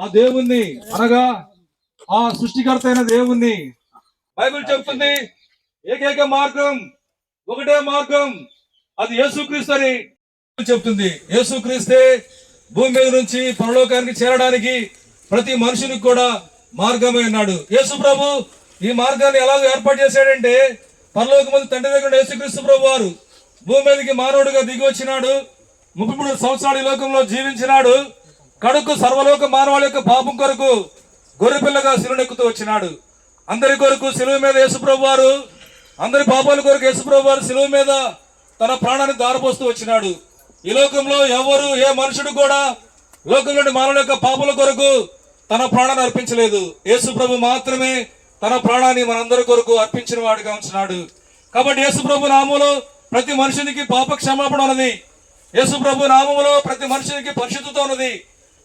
ఆ దేవుణ్ణి అనగా ఆ సృష్టికర్త అయిన దేవుణ్ణి. బైబిల్ చెప్తుంది ఏకైక మార్గం ఒకటే మార్గం అది యేసుక్రీస్తు అని చెప్తుంది. యేసుక్రీస్తే భూమి మీద నుంచి పరలోకానికి చేరడానికి ప్రతి మనుషునికి కూడా మార్గమే ఉన్నాడు యేసు ప్రభు ఈ మార్గాన్ని ఎలా ఏర్పాటు చేశాడంటే పరలోక మంది తండ్రి దగ్గర యేసుక్రీస్తు ప్రభు వారు భూమి మీదకి మానవుడిగా దిగి వచ్చినాడు. ముప్పై మూడు సంవత్సరాలు ఈ లోకంలో జీవించినాడు. కడుకు సర్వలోక మానవాళి యొక్క పాపం కొరకు గొర్రెపిల్లగా శిలునెక్కుతూ వచ్చినాడు. అందరి కొరకు శిలువ మీద యేసుప్రభు వారు అందరి పాపాల కొరకు యేసుప్రభు వారు శిలువ మీద తన ప్రాణాన్ని దారపోస్తూ వచ్చినాడు. ఈ లోకంలో ఎవరు ఏ మనుషుడు కూడా లోకంలోని మానవుల యొక్క పాపల కొరకు తన ప్రాణాన్ని అర్పించలేదు. యేసుప్రభు మాత్రమే తన ప్రాణాన్ని మనందరి కొరకు అర్పించిన వాడిగా ఉంచినాడు. కాబట్టి యేసుప్రభు నామంలో ప్రతి మనుషునికి పాప క్షమాపణ ఉన్నది. యేసుప్రభు నామంలో ప్రతి మనుషునికి పరిశుద్ధత ఉన్నది.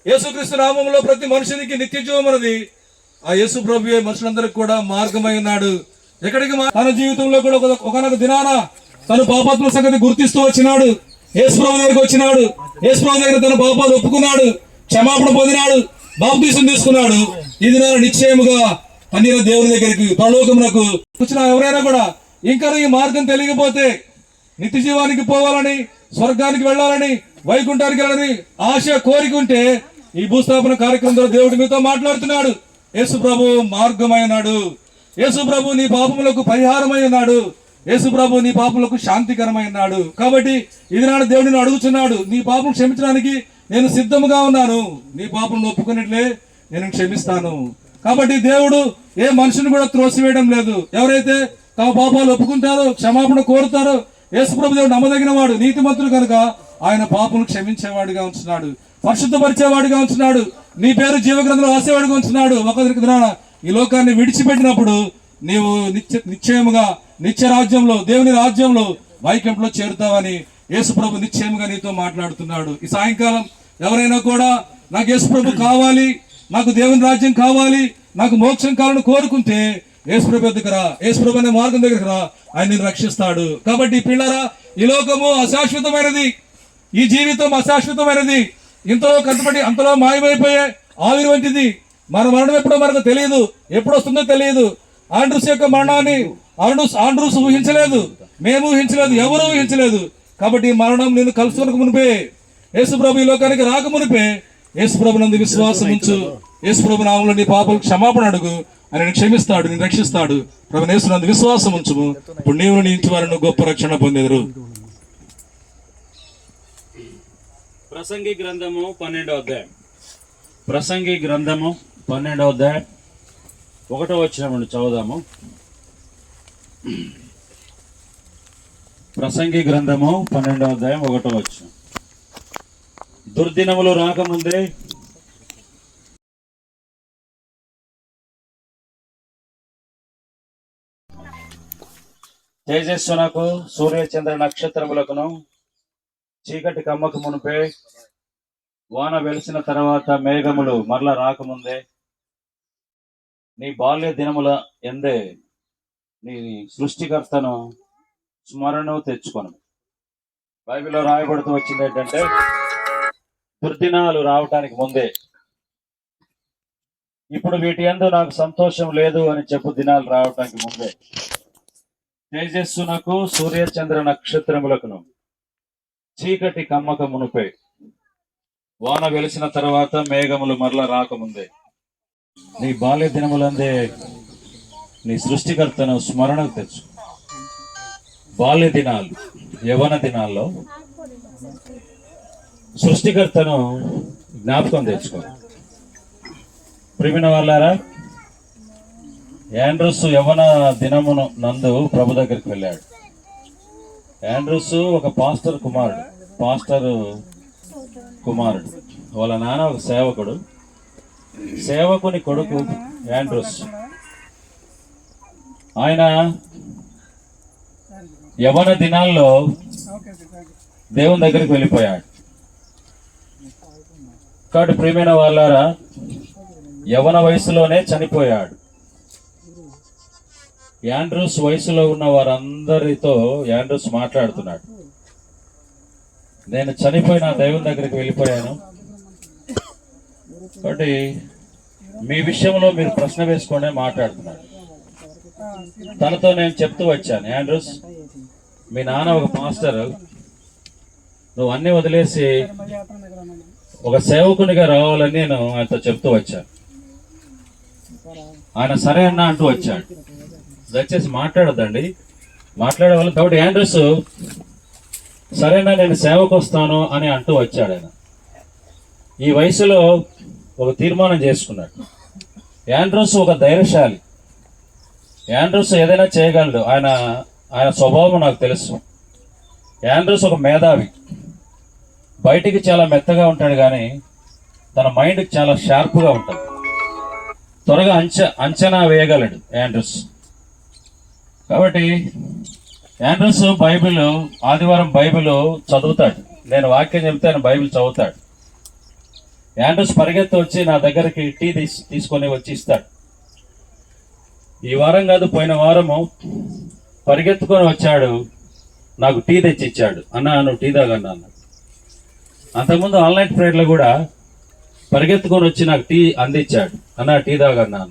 యేసుక్రీస్తు నామంలో ప్రతి మనుషునికి నిత్య జీవం ఆ యేసు ప్రభు మనుషులందరికి కూడా మార్గమై ఉన్నాడు. ఎక్కడికి తన జీవితంలో కూడా ఒకనొక దినాన తన పాపాత్మ సంగతి గుర్తిస్తూ వచ్చినాడు. యేసు ప్రభు దగ్గరికి వచ్చినాడు. యేసు ప్రభు దగ్గర తన పాపాలు ఒప్పుకున్నాడు. క్షమాపణ పొందినాడు. బాప్తీసం తీసుకున్నాడు. ఇది నేను నిశ్చయముగా పన్నీర దేవుని దగ్గరికి పరలోకమునకు వచ్చిన ఎవరైనా కూడా ఇంకా ఈ మార్గం తెలియకపోతే నిత్య జీవానికి పోవాలని స్వర్గానికి వెళ్ళాలని వైకుంఠానికి వెళ్ళాలని ఆశ కోరిక ఉంటే ఈ భూస్థాపన కార్యక్రమంలో ద్వారా దేవుడు మీతో మాట్లాడుతున్నాడు. యేసు ప్రభు మార్గమైనాడు యేసు ప్రభు నీ పాపములకు పరిహారమై ఉన్నాడు. యేసు ప్రభు నీ పాపములకు శాంతికరమై ఉన్నాడు. కాబట్టి ఇది నాడు దేవుడిని అడుగుతున్నాడు నీ పాపం క్షమించడానికి నేను సిద్ధముగా ఉన్నాను. నీ పాపం ఒప్పుకున్నట్లే నేను క్షమిస్తాను. కాబట్టి దేవుడు ఏ మనిషిని కూడా త్రోసివేయడం లేదు. ఎవరైతే తమ పాపాలు ఒప్పుకుంటారో క్షమాపణ కోరుతారో యేసుప్రభు దేవుడు నమ్మదగిన వాడు నీతిమంతుడు కనుక ఆయన పాపను క్షమించేవాడిగా ఉంచున్నాడు పరిశుద్ధపరిచేవాడిగా ఉంచున్నాడు నీ పేరు జీవగ్రంథంలో రాసేవాడిగా ఉంచున్నాడు ఒకరికి దినాన ఈ లోకాన్ని విడిచిపెట్టినప్పుడు నీవు నిత్య నిశ్చయముగా నిత్య రాజ్యంలో దేవుని రాజ్యంలో వైకుంఠంలో చేరుతావని యేసుప్రభు నిశ్చయముగా నీతో మాట్లాడుతున్నాడు. ఈ సాయంకాలం ఎవరైనా కూడా నాకు యేసుప్రభు కావాలి నాకు దేవుని రాజ్యం కావాలి నాకు మోక్షం కావాలని కోరుకుంటే యేసుప్రభు దగ్గర యేసుప్రభు అనే మార్గం దగ్గరకు రా. ఆయన రక్షిస్తాడు. కాబట్టి పిల్లరా ఈ లోకము అశాశ్వతమైనది. ఈ జీవితం అశాశ్వతమైనది. ఇంతలో కట్టుబడి అంతలో మాయమైపోయే ఆవిరి వంటిది. మన మరణం ఎప్పుడో మనకు తెలియదు. ఎప్పుడు వస్తుందో తెలియదు. ఆండ్రూస్ యొక్క మరణాన్ని ఆండ్రూస్ ఆండ్రూస్ ఊహించలేదు. మేము ఊహించలేదు ఎవరు ఊహించలేదు. కాబట్టి మరణం నేను కలుసుకునక మునిపే. యేసుప్రభు ఈ లోకానికి రాక మునిపే. యేసుప్రభు నందు విశ్వాసం ఉంచు. యేసుప్రభు నామంలో నీ పాపలు క్షమాపణ అడుగు. ఆయన క్షమిస్తాడు నేను రక్షిస్తాడు. ప్రభు యేసునందు విశ్వాసం ఉంచుము. ఇప్పుడు నీవు నీ ఇంటి వారిని గొప్ప రక్షణ పొందెదరు. ప్రసంగి గ్రంథము పన్నెండో అధ్యాయం. ప్రసంగి గ్రంథము పన్నెండో అధ్యాయం. ఒకటో వచ్చినప్పుడు చదువుదాము. ప్రసంగి గ్రంథము పన్నెండో అధ్యాయం ఒకటో వచ్చిన దుర్దినములు రాకముందే తేజస్సునకు సూర్య చంద్ర నక్షత్రములకును చీకటి కమ్మకు మునిపే వాన వెలిసిన తర్వాత మేఘములు మరల రాకముందే నీ బాల్య దినముల ఎందే నీ సృష్టికర్తను స్మరణ తెచ్చుకొను. బైబిల్లో రాయబడుతూ వచ్చింది ఏంటంటే దుర్దినాలు రావటానికి ముందే ఇప్పుడు వీటి ఎందు నాకు సంతోషం లేదు అని చెప్పు దినాలు రావటానికి ముందే. తేజస్సునకు సూర్య చంద్ర నక్షత్రములకును చీకటి కమ్మక మునుపే. వాన వెలిసిన తర్వాత మేఘములు మరల రాకముందే. నీ బాల్య దినములందే నీ సృష్టికర్తను స్మరణకు తెచ్చు. బాల్య దినాలు యవన దినాల్లో సృష్టికర్తను జ్ఞాపకం తెచ్చుకో. ప్రిమిన వాళ్ళారా యాండ్రూస్ యవన దినమును నందు ప్రభు దగ్గరికి వెళ్ళాడు. యాండ్రూస్ ఒక పాస్టర్ కుమారుడు. పాస్టర్ కుమారుడు. వాళ్ళ నాన్న ఒక సేవకుడు. సేవకుని కొడుకు యాండ్రూస్. ఆయన యవన దినాల్లో దేవుని దగ్గరికి వెళ్ళిపోయాడు. కాబట్టి ప్రియమైన వాళ్ళారా యవన వయసులోనే చనిపోయాడు. యాండ్రూస్ వయసులో ఉన్న వారందరితో యాండ్రూస్ మాట్లాడుతున్నాడు. నేను చనిపోయిన దైవం దగ్గరికి వెళ్ళిపోయాను. కాబట్టి మీ విషయంలో మీరు ప్రశ్న వేసుకునే మాట్లాడుతున్నాను తనతో నేను చెప్తూ వచ్చాను యాండ్రూస్ మీ నాన్న ఒక మాస్టర్ నువ్వు అన్ని వదిలేసి ఒక సేవకునిగా రావాలని నేను ఆయనతో చెప్తూ వచ్చాను. ఆయన సరే అన్న అంటూ వచ్చాడు. దయచేసి మాట్లాడద్దండి. మాట్లాడే వాళ్ళు. కాబట్టి యాండ్రూస్ సరేనా నేను సేవకు వస్తాను అని అంటూ వచ్చాడు ఆయన. ఈ వయసులో ఒక తీర్మానం చేసుకున్నాడు. యాండ్రూస్ ఒక ధైర్యశాలి. యాండ్రూస్ ఏదైనా చేయగలడు. ఆయన ఆయన స్వభావం నాకు తెలుసు. యాండ్రూస్ ఒక మేధావి. బయటికి చాలా మెత్తగా ఉంటాడు కానీ తన మైండ్ చాలా షార్ప్గా ఉంటుంది. త్వరగా అంచ అంచనా వేయగలడు యాండ్రూస్ కాబట్టి యాండ్రస్ బైబిల్ ఆదివారం బైబిల్ చదువుతాడు. నేను వాక్యం చెప్తే ఆయన బైబిల్ చదువుతాడు. యాండ్రస్ పరిగెత్తి వచ్చి నా దగ్గరికి టీ తీసి తీసుకొని వచ్చి ఇస్తాడు. ఈ వారం కాదు పోయిన వారము పరిగెత్తుకొని వచ్చాడు. నాకు టీ తెచ్చి ఇచ్చాడు అన్న నువ్వు టీ తాగన్నా అన్నాడు. అంతకుముందు ఆన్లైన్ ప్రేయర్లో కూడా పరిగెత్తుకొని వచ్చి నాకు టీ అందించాడు. అన్న టీ తాగన్నా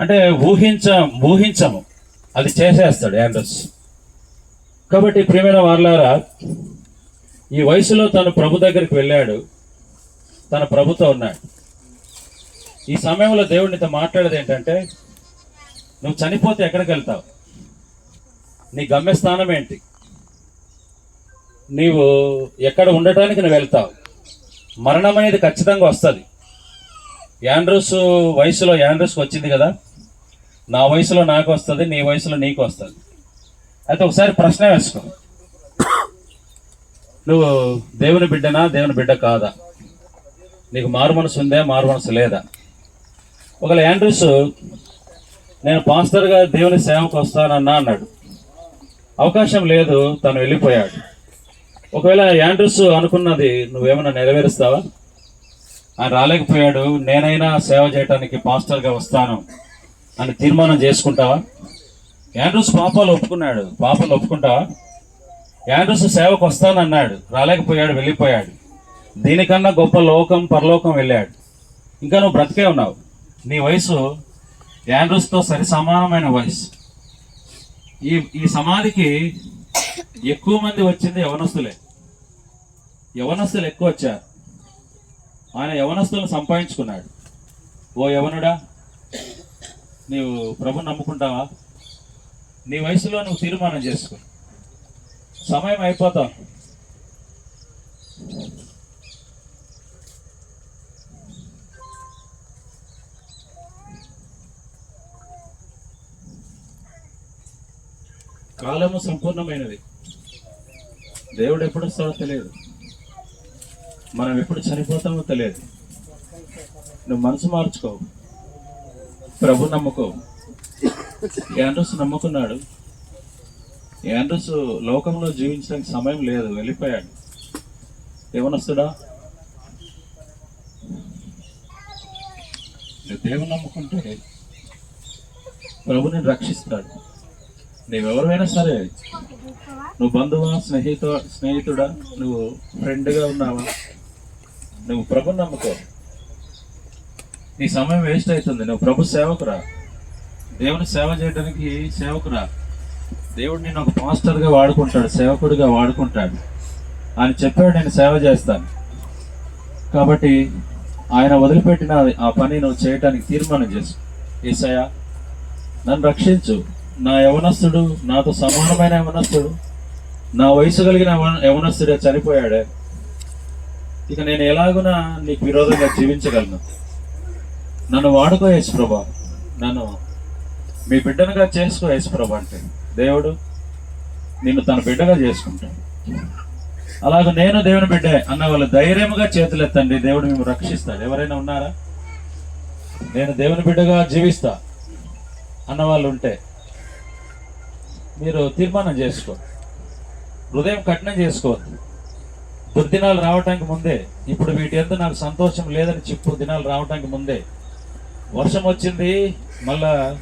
అంటే ఊహించ ఊహించము. అది చేసేస్తాడు యాండ్రస్. కాబట్టి ప్రియమైన వార్లారా ఈ వయసులో తను ప్రభు దగ్గరికి వెళ్ళాడు. తన ప్రభుతో ఉన్నాడు. ఈ సమయంలో దేవుడినితో మాట్లాడేది ఏంటంటే నువ్వు చనిపోతే ఎక్కడికి వెళ్తావు? నీ గమ్యస్థానం ఏంటి? నీవు ఎక్కడ ఉండటానికి నువ్వు వెళ్తావు? మరణం అనేది ఖచ్చితంగా వస్తుంది. యాండ్రూస్ వయసులో యాండ్రూస్కి వచ్చింది కదా? నా వయసులో నాకు వస్తుంది నీ వయసులో నీకు వస్తుంది అయితే ఒకసారి ప్రశ్న వేసుకో. నువ్వు దేవుని బిడ్డనా దేవుని బిడ్డ కాదా? నీకు మారు మనసు ఉందా మారు మనసు లేదా? ఒకవేళ యాండ్రూస్ నేను పాస్టర్గా దేవుని సేవకు వస్తానన్నా అన్నాడు. అవకాశం లేదు తను వెళ్ళిపోయాడు. ఒకవేళ యాండ్రూస్ అనుకున్నది నువ్వేమైనా నెరవేరుస్తావా? ఆయన రాలేకపోయాడు నేనైనా సేవ చేయడానికి పాస్టర్గా వస్తాను. అని తీర్మానం చేసుకుంటావా? యాండ్రూస్ పాపాలు ఒప్పుకున్నాడు. పాపాలు ఒప్పుకుంటావా యాండ్రూస్ సేవకు వస్తానన్నాడు. రాలేకపోయాడు వెళ్ళిపోయాడు. దీనికన్నా గొప్ప లోకం పరలోకం వెళ్ళాడు. ఇంకా నువ్వు బ్రతికే ఉన్నావు. నీ వయసు యాండ్రూస్తో సరి సమానమైన వయసు. ఈ ఈ సమాధికి ఎక్కువ మంది వచ్చింది యవనస్తులే. యవనస్తులు ఎక్కువ వచ్చారు. ఆయన యవనస్తులను సంపాదించుకున్నాడు. ఓ యవనుడా నీవు ప్రభు నమ్ముకుంటావా? నీ వయసులో నువ్వు తీర్మానం చేసుకో. సమయం అయిపోతావు కాలము సంపూర్ణమైనది. దేవుడు ఎప్పుడు వస్తాడో తెలియదు. మనం ఎప్పుడు చనిపోతామో తెలియదు. నువ్వు మనసు మార్చుకో. ప్రభు నమ్ముకో. యాండ్రస్ నమ్ముకున్నాడు. యాండ్రస్ లోకంలో జీవించడానికి సమయం లేదు వెళ్ళిపోయాడు. ఏమనొస్తుడా దేవుని నమ్ముకుంటే ప్రభుని రక్షిస్తాడు. నువ్వెవరైనా సరే నువ్వు బంధువా స్నేహితు స్నేహితుడా? నువ్వు ఫ్రెండ్గా ఉన్నావా? నువ్వు ప్రభు నమ్ముకో. నీ సమయం వేస్ట్ అవుతుంది. నువ్వు ప్రభు సేవకురా. దేవుని సేవ చేయడానికి సేవకురా. దేవుడు నేను ఒక పాస్టర్గా వాడుకుంటాడు సేవకుడిగా వాడుకుంటాడు. ఆయన చెప్పాడు నేను సేవ చేస్తాను. కాబట్టి ఆయన వదిలిపెట్టిన ఆ పని నువ్వు చేయటానికి తీర్మానం చేసు. ఏసయ్యా నన్ను రక్షించు. నా యవనస్తుడు నాతో సమానమైన యవనస్తుడు. నా వయసు కలిగిన యవనస్తుడే చనిపోయాడే. ఇక నేను ఎలాగునా నీకు విరోధంగా జీవించగలను. నన్ను వాడుకో యేసు ప్రభా నన్ను మీ బిడ్డనుగా చేసుకో యేసు ప్రభా అంటే. దేవుడు నిన్ను తన బిడ్డగా చేసుకుంటాడు. అలాగ నేను దేవుని బిడ్డే అన్న వాళ్ళు ధైర్యముగా చేతులెత్తండి దేవుడు మేము రక్షిస్తాడు. ఎవరైనా ఉన్నారా? నేను దేవుని బిడ్డగా జీవిస్తా అన్న వాళ్ళు ఉంటే మీరు తీర్మానం చేసుకో. హృదయం కఠినం చేసుకోవద్దు దుర్దినాలు రావటానికి ముందే ఇప్పుడు వీటి ఎంత నాకు సంతోషం లేదని చెప్పు దినాలు రావటానికి ముందే వర్షం వచ్చింది మళ్ళా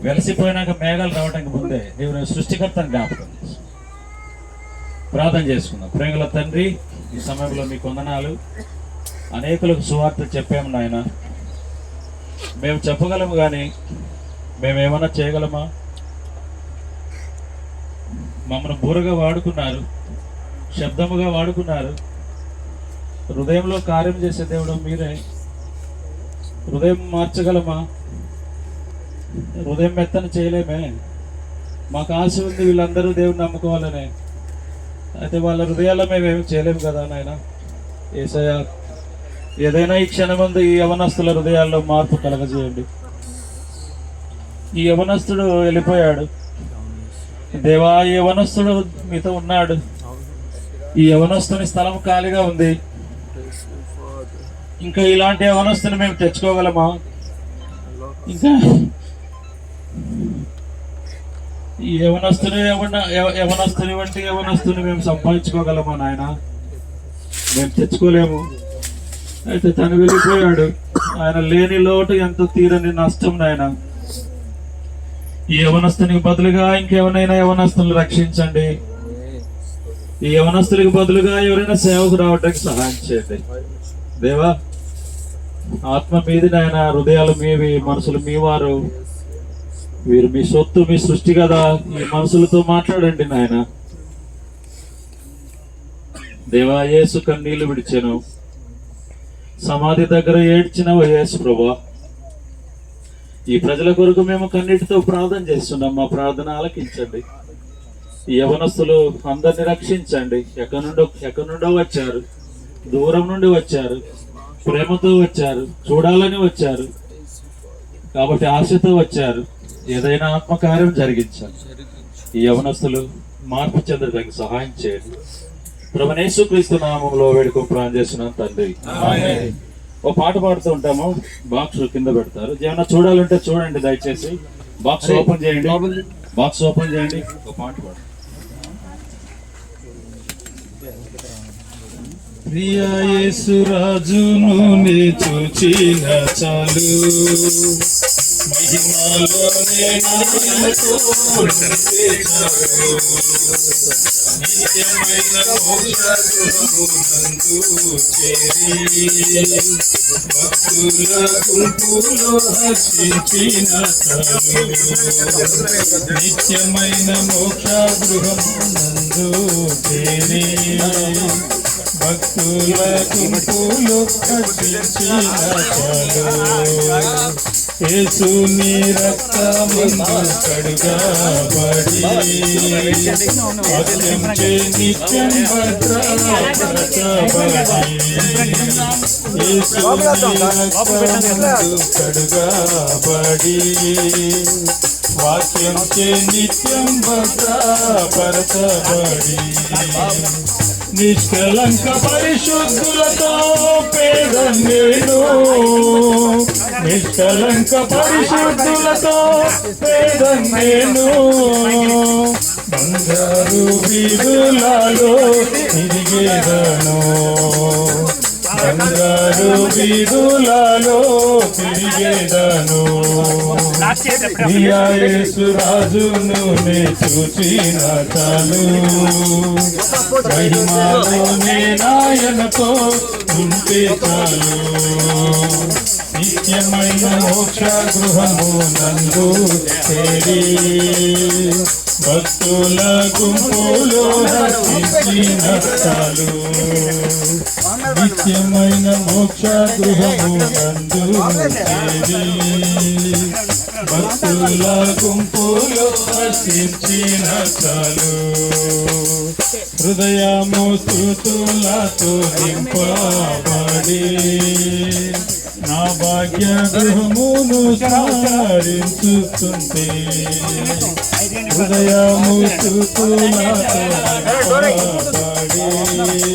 వెలసిపోయినాక మేఘాలు రావడానికి ముందే నీవు నేను సృష్టికర్తను జ్ఞాపకం ప్రార్థన చేసుకుందాం. ప్రేమల తండ్రి ఈ సమయంలో మీ కొందనాలు అనేకులకు సువార్త చెప్పాము నాయన. మేము చెప్పగలము కానీ మేము ఏమైనా చేయగలమా? మమ్మల్ని బూరగా వాడుకున్నారు శబ్దముగా వాడుకున్నారు. హృదయంలో కార్యం చేసే దేవుడు మీరే. హృదయం మార్చగలమా? హృదయం మెత్తన చేయలేమే. మాకు ఆశ ఉంది వీళ్ళందరూ దేవుని నమ్ముకోవాలనే. అయితే వాళ్ళ హృదయాల్లో మేమేమి చేయలేము కదా నాయన? ఏసయ్య ఏదైనా ఈ క్షణమందు ఈ యవనస్తుల హృదయాల్లో మార్పు కలగజేయండి. ఈ యవనస్తుడు వెళ్ళిపోయాడు. దేవా యవనస్తుడు మీతో ఉన్నాడు. ఈ యవనస్తుని స్థలం ఖాళీగా ఉంది. ఇంకా ఇలాంటి యవనస్తుని మేము తెచ్చుకోగలమా? ఇంకా ఈ యవనస్తుని యవనస్తుని వంటి యవనస్తుని మేము సంపాదించుకోగలమా నాయన? మేము తెచ్చుకోలేము. అయితే తను వెళ్ళిపోయాడు. ఆయన లేని లోటు ఎంత తీరని నష్టం నాయన. ఈ యవనస్తునికి బదులుగా ఇంకెవరైనా యవనస్తులను రక్షించండి. ఈ యవనస్తులకు బదులుగా ఎవరైనా సేవకు రావడానికి సహాయం చేయండి. దేవా ఆత్మ మీది నాయన హృదయాలు మీవి మనసులు మీ వారు వీరు మీ సొత్తు మీ సృష్టి కదా ఈ మనసులతో మాట్లాడండి నాయన. దేవా యేసు కన్నీళ్ళు విడిచాను. సమాధి దగ్గర ఏడ్చిన యేసు ప్రభా. ఈ ప్రజల కొరకు మేము కన్నీటితో ప్రార్థన చేస్తున్నాం. మా ప్రార్థన ఆలకించండి. ఈ యవనస్తులు అందరిని రక్షించండి. ఎక్కడి నుండో ఎక్కడి నుండో వచ్చారు? దూరం నుండి వచ్చారు. ప్రేమతో వచ్చారు చూడాలని వచ్చారు. కాబట్టి ఆశతో వచ్చారు. ఏదైనా ఆత్మకార్యం జరిగించాలి. ఈ యవనస్తులు మార్పు చెందడానికి సహాయం చేయండి. ప్రభనేసు క్రీస్తు నామంలో వేడుకో ప్రాణం చేస్తున్నాను తండ్రి. ఓ పాట పాడుతూ ఉంటాము. బాక్స్ కింద పెడతారు. ఏమైనా చూడాలంటే చూడండి దయచేసి. బాక్స్ ఓపెన్ చేయండి. బాక్స్ ఓపెన్ చేయండి. ఒక పాట పాడు. ప్రియ యేసురాజును నే చూచిన చాలు. మహిమలోనే చాలు. నిత్యమైన మోక్షము నందు చేరి. భక్తుల గుంపులో హర్షించిన చాలు. నిత్యమైన మోక్ష గృహము నందు చేరి. భక్తుల గుంపులు హర్షించిన యేసుని రక్తమందు కడుగబడి అత్యంచే నిత్యం భద్రపరచబడి యేసుని రక్తమందు కడుగబడి వాక్యం చే నిత్యం భద్రపరచబడి నిష్కలంక పరిశుద్ధులతో పేద నేను. నిష్కలంక పరిశుద్ధులతో పేద నేను. బంగారు వీధులలో తిరిగేదను. బంగారు వీధులలో తిరిగేదను. రాజును నే చూచిన చాలు. నాయనతో ఉంటే చాలు. నిత్యమైన మోక్ష గృహము నందు చేరి భక్తుల గుంపులో హర్షించిన చాలు. నిత్యమైన మోక్ష గృహము నందు చేరి భక్తుల గుంపులో హర్షించిన చాలు. హృదయము స్థుతులతో నింపబడి నా భాగ్య గృహమును సారించుతుంటే హృదయము స్థుతులతో నింపబడి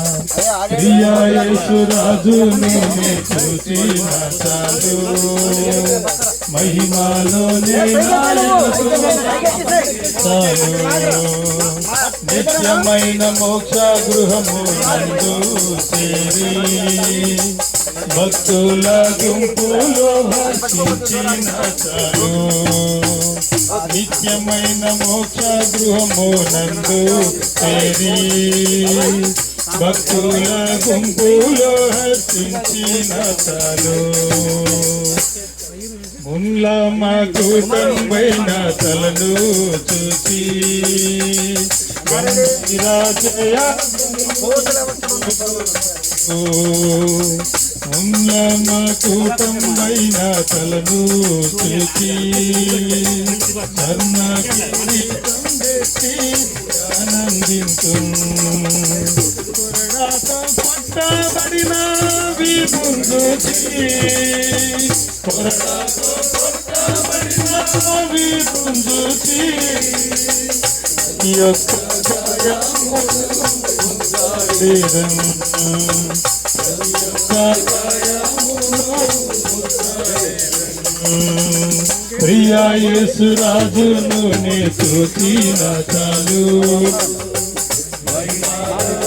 ప్రియాయేసు రాజును నే చూసిన చాలు మహిమాలోనే నిత్యమైన మోక్ష గృహము నందు చేరి భక్తుల గుంపులో హర్షించిన చాలు నిత్యమైన మోక్ష గృహము నందు చేరి భక్తుల గుంపులో హర్షించిన చాలు మున్ల మాకు తలను చూసి రాజయ మున్ల మాకు తలను చూసి కర్ణ కిరీటం పెట్టి విపుంజుచి కొరడాతో పట్టబడిన విపుంజుచి యొక్క గాయముగాడిరం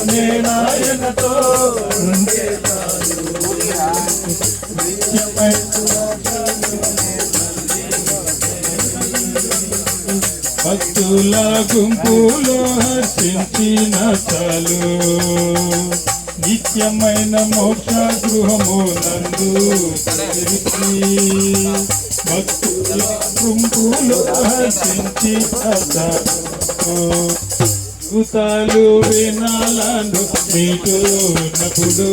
నే భక్తుల గుంపులో హర్షించిన చాలు. నిత్యమైన మోక్ష గృహము నందు భక్తుల గుంపులో హర్షించిన చాలు దూతాలు వినాలను మీటున్నప్పుడు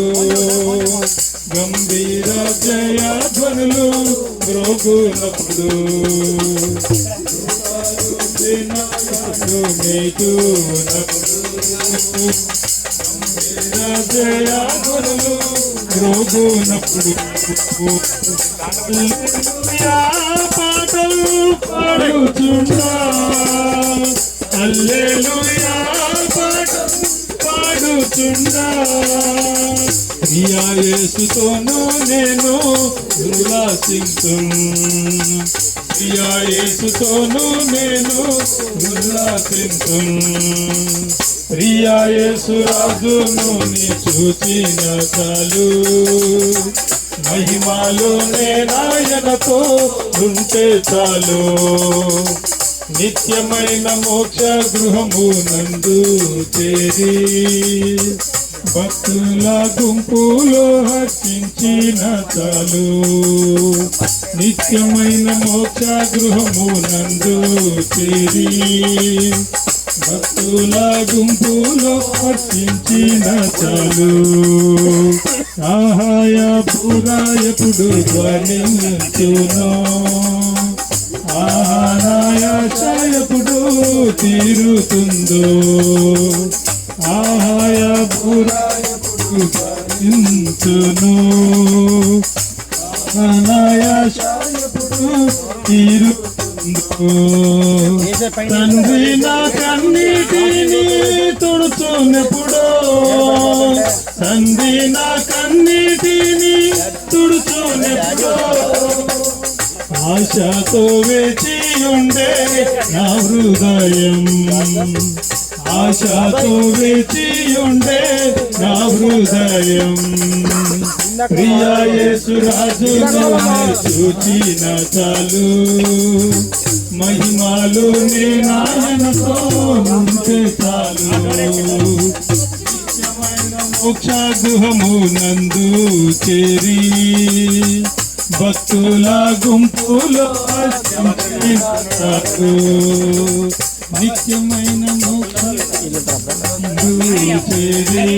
గంభీర జయ ధ్వనులు రోగునప్పుడు వినాలను పాటలు పాడుచున్నా హల్లెలూయా పాటలు పాడుచున్నా ప్రియా నేను ఉల్లాసించు ప్రియా యేసుతోను నేను ఉల్లాసించు ప్రియా యేసు రాజును నీ చూచిన చాలు. మహిమాలో నాయనతో ఉంటే చాలు. నిత్యమైన మోక్ష గృహము నందు చేరి భక్తుల గుంపులో హర్షించిన చాలు. నిత్యమైన మోక్ష గృహము నందు చేరి భక్తుల గుంపులో హర్షించిన చాలు. ఆహాయ పురాయపుడు ధ్వనించునో. ఆహాయాశయపుడు తీరుతుందో. ఆహాయ పురాయించును ధ్వనించును ఆహాయాశయపుడు తండ్రి నా కన్నీటిని తుడుచునెప్పుడో తండ్రి నా కన్నీటిని తుడుచునెప్పుడో ఆశతో వేచి ఉండే నా హృదయం. ఆశతో వేచియుండే నా హృదయం. ప్రియా సూచిన చాలు. మహిమాలు నాయనతో ఉంటే చాలు. నిత్యమైన మోక్ష గృహము నందు చేరి భక్తుల గుంపులో నిత్యమైన మోక్ష నందు చేరి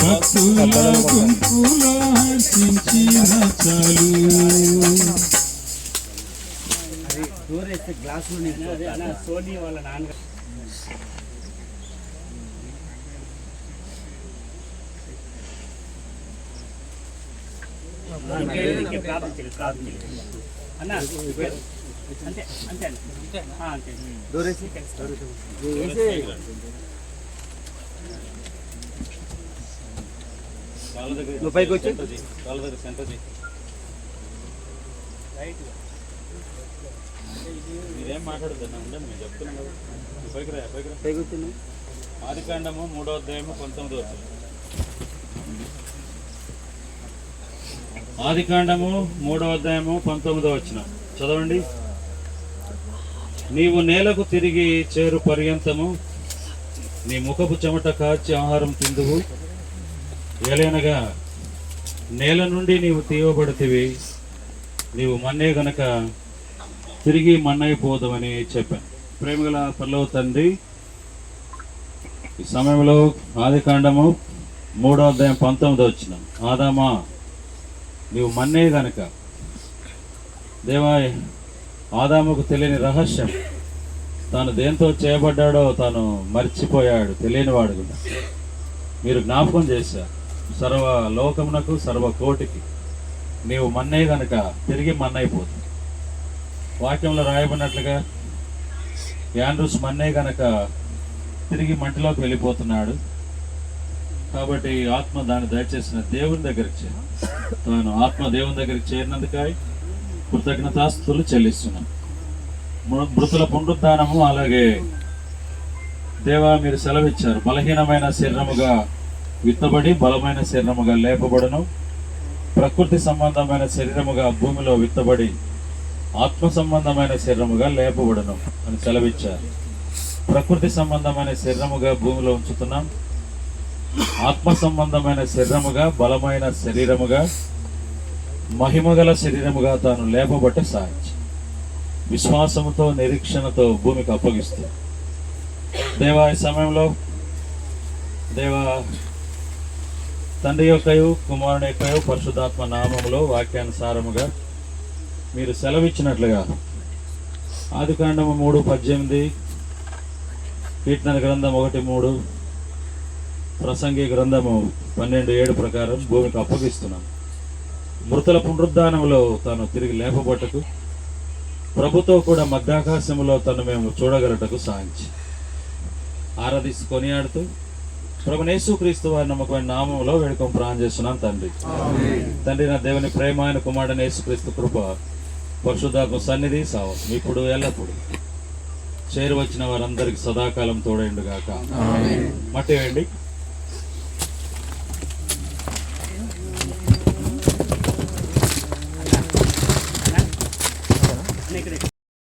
భక్తుల గుంపులో హర్షించిన చాలు సోనీ వాళ్ళ నాన్న ప్రార్థించండి ప్రార్థించండి అన్న అంతే అంతే నువ్వు పైకి వచ్చి మీరేం మాట్లాడద్దు ఉండండి కదా. పైకి రా పైకి రా పైకి వచ్చి ఆదికాండము మూడో అధ్యాయము పంతొమ్మిదో వచ్చిన ఆదికాండము మూడో అధ్యాయము పంతొమ్మిదో వచ్చిన చదవండి. నీవు నేలకు తిరిగి చేరు పర్యంతము నీ ముఖపు చెమట కాచి ఆహారం తిందువు. ఏలైనగా నేల నుండి నీవు తీయబడితివి నీవు మన్నే గనక తిరిగి మన్నైపోదామని చెప్పాను. ప్రేమగల పల్లవ తండ్రి ఈ సమయంలో ఆది కాండము మూడో అధ్యాయం పంతొమ్మిది వచ్చిన ఆదామా నీవు మన్నే గనక దేవా ఆదాముకు తెలియని రహస్యం. తాను దేంతో చేయబడ్డాడో తాను మర్చిపోయాడు. తెలియనివాడు కూడా. మీరు జ్ఞాపకం చేశారు సర్వ లోకమునకు సర్వ కోటికి నీవు మన్నయ్య గనక తిరిగి మన్నైపోతుంది వాక్యంలో రాయబడినట్లుగా యాండ్రూస్ మన్నయ్య గనక తిరిగి మంటిలోకి వెళ్ళిపోతున్నాడు. కాబట్టి ఆత్మ దాన్ని దయచేసిన దేవుని దగ్గరికి చేరు. తాను ఆత్మ దేవుని దగ్గరికి చేరినందుకై కృతజ్ఞతాస్తులు చెల్లిస్తున్నాం. మృతుల పునరుద్ధానము అలాగే దేవా మీరు సెలవిచ్చారు. బలహీనమైన శరీరముగా విత్తబడి బలమైన శరీరముగా లేపబడను. ప్రకృతి సంబంధమైన శరీరముగా భూమిలో విత్తబడి ఆత్మ సంబంధమైన శరీరముగా లేపబడను అని సెలవిచ్చారు. ప్రకృతి సంబంధమైన శరీరముగా భూమిలో ఉంచుతున్నాం. ఆత్మ సంబంధమైన శరీరముగా బలమైన శరీరముగా మహిమగల శరీరముగా తాను లేపబట్ట సాధించి విశ్వాసముతో నిరీక్షణతో భూమికి అప్పగిస్తూ. దేవా ఈ సమయంలో దేవా తండ్రి యొక్కయు కుమారుని యొక్కయు పరిశుద్ధాత్మ నామములో వాక్యానుసారముగా మీరు సెలవిచ్చినట్లుగా ఆదికాండము మూడు పద్దెనిమిది కీర్తన గ్రంథం ఒకటి మూడు ప్రసంగి గ్రంథము పన్నెండు ఏడు ప్రకారం భూమికి అప్పగిస్తున్నాను. మృతుల పునరుద్ధానములో తాను తిరిగి లేపబట్టకు ప్రభుతో కూడా మధ్యాకాశములో తను మేము చూడగలటకు సాధించి ఆరాధిస్తూ కొనియాడుతూ ప్రభునేసు క్రీస్తు వారి నమ్మకమైన నామంలో వేడుకొని ప్రాణం చేస్తున్నాం తండ్రి. తండ్రి నా దేవుని ప్రేమ ఆయన కుమారుడైన యేసుక్రీస్తు కృప పరిశుద్ధాత్మ సన్నిధి సావం ఇప్పుడు ఎల్లప్పుడు. చేరువచ్చిన వారందరికి సదాకాలం తోడైండుగాక. మట్టి వేయండి.